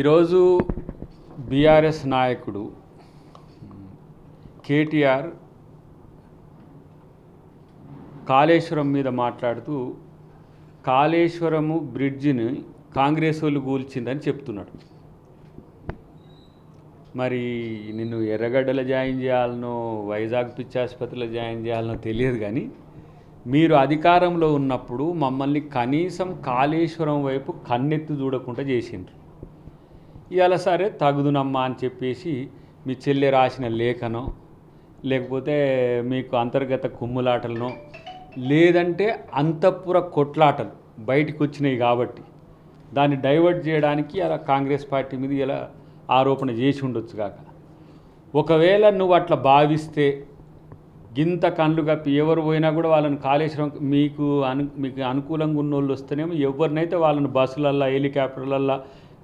ఈరోజు బీఆర్ఎస్ నాయకుడు కేటీఆర్ కాళేశ్వరం మీద మాట్లాడుతూ కాళేశ్వరము బ్రిడ్జిని కాంగ్రెస్ వాళ్ళు కూల్చిందని చెప్తున్నాడు. మరి నిన్ను ఎర్రగడ్డలో జాయిన్ చేయాలనో వైజాగ్ పిచ్చి ఆసుపత్రిలో జాయిన్ చేయాలనో తెలియదు కానీ మీరు అధికారంలో ఉన్నప్పుడు మమ్మల్ని కనీసం కాళేశ్వరం వైపు కన్నెత్తి చూడకుండా చేసిండ్రు. ఇవాళ సరే తగుదునమ్మా అని చెప్పేసి మీ చెల్లి రాసిన లేఖనో లేకపోతే మీకు అంతర్గత కుమ్ములాటలనో లేదంటే అంతఃపుర కొట్లాటలు బయటికి వచ్చినాయి కాబట్టి దాన్ని డైవర్ట్ చేయడానికి అలా కాంగ్రెస్ పార్టీ మీద ఇలా ఆరోపణ చేసి ఉండొచ్చు కాక. ఒకవేళ నువ్వు అట్లా భావిస్తే గింత కళ్ళు కప్పి ఎవరు పోయినా కూడా వాళ్ళని కాళేశ్వరం మీకు అను మీకు అనుకూలంగా ఉన్న వాళ్ళు వస్తేనేమో ఎవరినైతే వాళ్ళని బస్సులల్లో హెలికాప్టర్లల్లో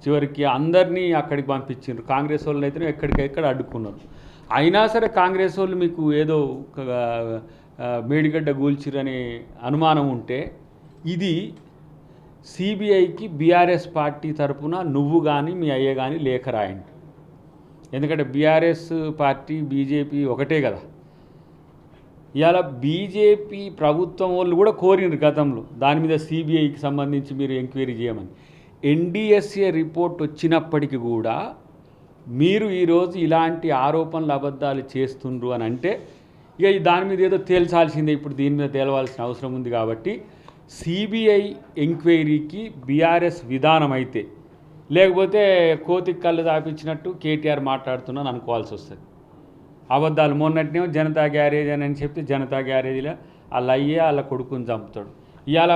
చివరికి అందరినీ అక్కడికి పంపించారు కాంగ్రెస్ వాళ్ళని అయితే ఎక్కడికెక్కడ అడ్డుకున్నారు. అయినా సరే కాంగ్రెస్ వాళ్ళు మీకు ఏదో ఒక, మేడిగడ్డ గూల్చిరనే అనుమానం ఉంటే ఇది సిబిఐకి బీఆర్ఎస్ పార్టీ తరపున నువ్వు కానీ మీ అయ్య కానీ లేఖ రాయండి. ఎందుకంటే బీఆర్ఎస్ పార్టీ బీజేపీ ఒకటే కదా. ఇవాళ బీజేపీ ప్రభుత్వం వాళ్ళు కూడా కోరినారు గతంలో. దాని మీద సిబిఐకి సంబంధించి మీరు ఎంక్వైరీ చేయమని. ఎన్డిఎస్ఏ రిపోర్ట్ వచ్చినప్పటికీ కూడా మీరు ఈరోజు ఇలాంటి ఆరోపణలు అబద్ధాలు చేస్తుండ్రు అని అంటే ఇక దాని మీద ఏదో తేల్చాల్సిందే ఇప్పుడు దీని మీద తేలవాల్సిన అవసరం ఉంది కాబట్టి సిబిఐ ఎంక్వైరీకి బీఆర్ఎస్ విధానం అయితే లేకపోతే కోతికి కళ్ళు దాపించినట్టు కేటీఆర్ మాట్లాడుతున్నాను అనుకోవాల్సి వస్తుంది. అబద్ధాలు మొన్నటినేమో జనతా గ్యారేజ్ అని చెప్పి జనతా గ్యారేజ్లో వాళ్ళ అయ్యే వాళ్ళ కొడుకుని చంపుతాడు. ఇవాళ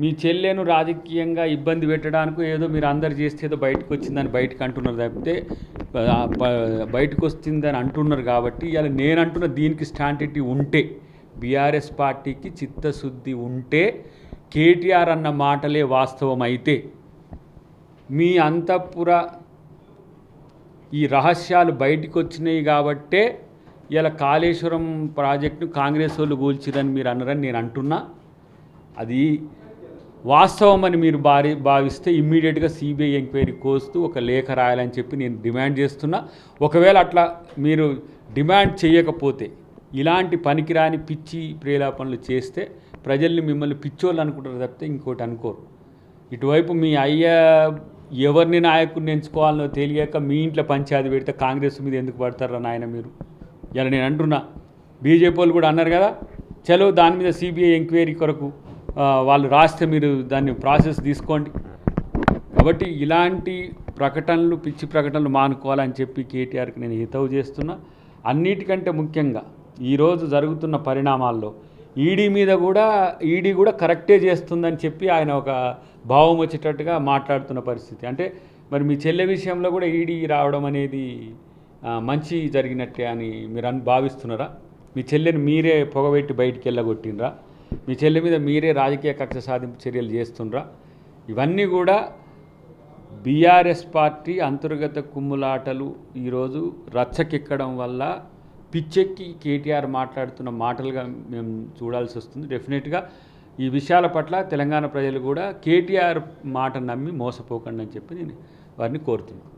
మీ చెల్లెను రాజకీయంగా ఇబ్బంది పెట్టడానికి ఏదో మీరు అందరు చేస్తే ఏదో బయటకు వచ్చిందని బయటకు అంటున్నారు తప్పితే బయటకు వస్తుందని అంటున్నారు కాబట్టి ఇలా నేను అంటున్న దీనికి స్టాంటిటీ ఉంటే బీఆర్ఎస్ పార్టీకి చిత్తశుద్ధి ఉంటే కేటీఆర్ అన్న మాటలే వాస్తవం అయితే మీ అంతఃపుర ఈ రహస్యాలు బయటకు వచ్చినాయి కాబట్టే ఇలా కాళేశ్వరం ప్రాజెక్టును కాంగ్రెస్ వాళ్ళు కూల్చిరని మీరు అన్నారని నేను అంటున్నా. అది వాస్తవం అని మీరు భారీ భావిస్తే ఇమ్మీడియట్గా సిబిఐ ఎంక్వైరీ కోస్తూ ఒక లేఖ రాయాలని చెప్పి నేను డిమాండ్ చేస్తున్నా. ఒకవేళ అట్లా మీరు డిమాండ్ చేయకపోతే ఇలాంటి పనికిరాని పిచ్చి ప్రేలాపనలు చేస్తే ప్రజల్ని మిమ్మల్ని పిచ్చోళ్ళు అనుకుంటారు తప్పితే ఇంకోటి అనుకోరు. ఇటువైపు మీ అయ్య ఎవరిని నాయకుడిని ఎంచుకోవాలనో తెలియక మీ ఇంట్లో పంచాయతీ పెడితే కాంగ్రెస్ మీద ఎందుకు పడతారా నాయన మీరు? ఇలా నేను అంటున్నా. బీజేపీ వాళ్ళు కూడా అన్నారు కదా చలో దాని మీద సిబిఐ ఎంక్వైరీ కొరకు వాళ్ళు రాస్తే మీరు దాన్ని ప్రాసెస్ తీసుకోండి. కాబట్టి ఇలాంటి ప్రకటనలు పిచ్చి ప్రకటనలు మానుకోవాలని చెప్పి కేటీఆర్కి నేను హితవు చేస్తున్నా. అన్నిటికంటే ముఖ్యంగా ఈరోజు జరుగుతున్న పరిణామాల్లో ఈడీ మీద కూడా ఈడీ కూడా కరెక్టే చేస్తుందని చెప్పి ఆయన ఒక భావం వచ్చేటట్టుగా మాట్లాడుతున్న పరిస్థితి. అంటే మరి మీ చెల్లె విషయంలో కూడా ఈడీ రావడం అనేది మంచి జరిగినట్టే అని మీరు అని భావిస్తున్నారా? మీ చెల్లెని మీరే పొగబెట్టి బయటికి వెళ్ళగొట్టినరా మీ చెల్లి మీద మీరే రాజకీయ కక్ష సాధింపు చర్యలు చేస్తుండ్రా. ఇవన్నీ కూడా బీఆర్ఎస్ పార్టీ అంతర్గత కుమ్ములాటలు ఈరోజు రచ్చకెక్కడం వల్ల పిచ్చెక్కి కేటీఆర్ మాట్లాడుతున్న మాటలుగా మేము చూడాల్సి వస్తుంది. డెఫినెట్గా ఈ విషయాల పట్ల తెలంగాణ ప్రజలు కూడా కేటీఆర్ మాట నమ్మి మోసపోకండి అని చెప్పి నేను వారిని కోరుతున్నాను.